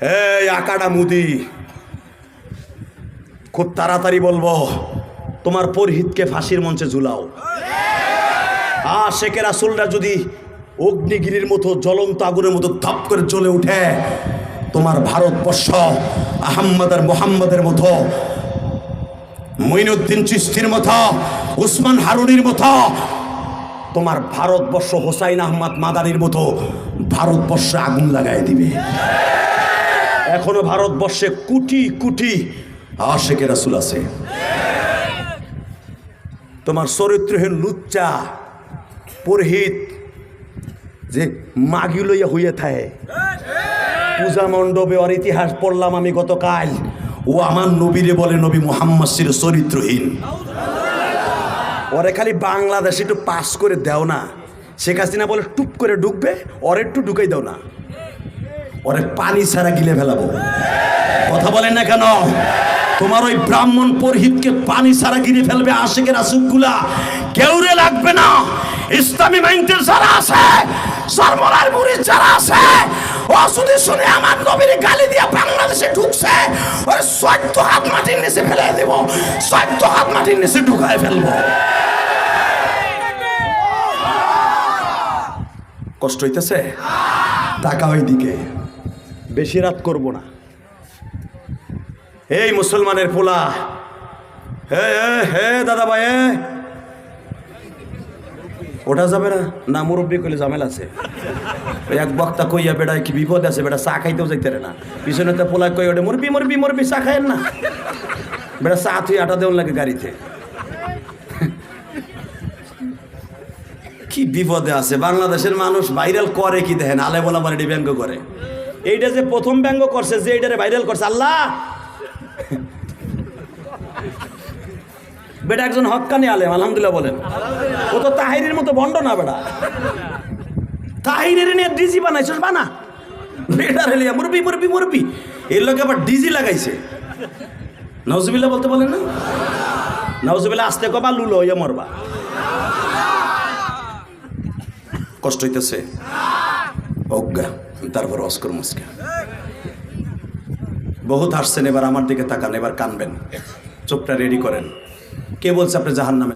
এই আকাডা মুদি। খুব তাড়াতাড়ি বলব, তোমার পরহিতকে ফাঁসির মঞ্চে ঝুলাও। আ শেখের আসলটা যদি অগ্নিগিরির মতো জ্বলন্ত আগুনের মতো ধপ করে জ্বলে উঠে, তোমার ভারতবর্ষ আহম্মদ আর মোহাম্মদের মতো, মঈনুদ্দিন চিস্তির মতো, উসমান হারুনির মতো, তোমার ভারতবর্ষ হোসাইন আহমদ মাদারির মতো ভারতবর্ষে আগুন লাগাই দিবে। এখনও ভারতবর্ষে কুটি কুটি আশেকে রাসুল আছে। তোমার চরিত্রহীন লুচ্চা, পুরোহিত যে মাগি লইয়া হইয়া থাকে। পূজা মণ্ডপে ওর ইতিহাস পড়লাম আমি গতকাল। ও আমার নবীরে বলে, নবী মোহাম্মদ ছিল চরিত্রহীন। ওরে খালি বাংলাদেশ একটু পাস করে দেও না। শেখ হাসিনা বলে, টুপ করে ঢুকবে, ওরে একটু ঢুকাই দাও না। ওরে পানি ছাড়া গিলে ফেলাবো। কথা বলেন না কেন? তোমার ওই ব্রাহ্মণ পুরোহিতকে পানি ছাড়া গিলে ফেলবে আশেকের আসুকগুলা কেউরে লাগবে না। ইসলামী মাইন্ডের যারা আছে সরমরার মুড়ি যারা আছে, ও শুনে আমার নবীর গালি দিয়া বাংলাদেশে ঢুকছে ওই সত্য হাত মাটির নিচে ফেলে দেব সত্য হাত মাটির নিচে ঢুকায় ফেলব। কষ্ট হইতেছে? টাকা ওইদিকে। বেশি রাত করব না। এই মুসলমানের পোলা। হে হে, দাদা ভাই ওটা যাবে না? না মুরব্বী কইলে ঝামেলা আছে। এক বক্তা কইয়া বেড়া কি বিপদ আছে? বেটা চা খাইতেও যাইতে না। পিছনে তো পোলা কই ওটা মুরবি মুরবি মুরবি চা খাইয়েন না। বেটা চা তুই আটা দেওয়ার লাগে গাড়িতে। কি বিপদে আছে? বাংলাদেশের মানুষ ভাইরাল করে কি দেখেন? আলে বলা বাড়ি ব্যঙ্গ করে। এইটা যে প্রথম ব্যঙ্গ করছে, যে এইটারে ভাইরাল করছে, আল্লাহ! বেটা একজন হক্কানি আলেম, আলহামদুলিল্লাহ বলেন। ও তো তাহিরের মতো বন্ড না বেটা। তাহিরের নিয়ে ডিজি বানাইছিস বানা। বেটার হেলিয়া মুরবি মুরবি মুরবি এর লোকে আবার ডিজি লাগাইছে। নজবিল্লা বলতে বলেন না? নজবিল্লা আসতে কবা লুলো ইয়ে মরবা। কষ্ট হইতেছে। অজ্ঞা। তারপর অস্কর মুসকে। বহুত হাসছেন, এবার আমার দিকে তাকান, এবার কানবেন। চোখটা রেডি করেন। কে বলছে আপনি জাহান নামে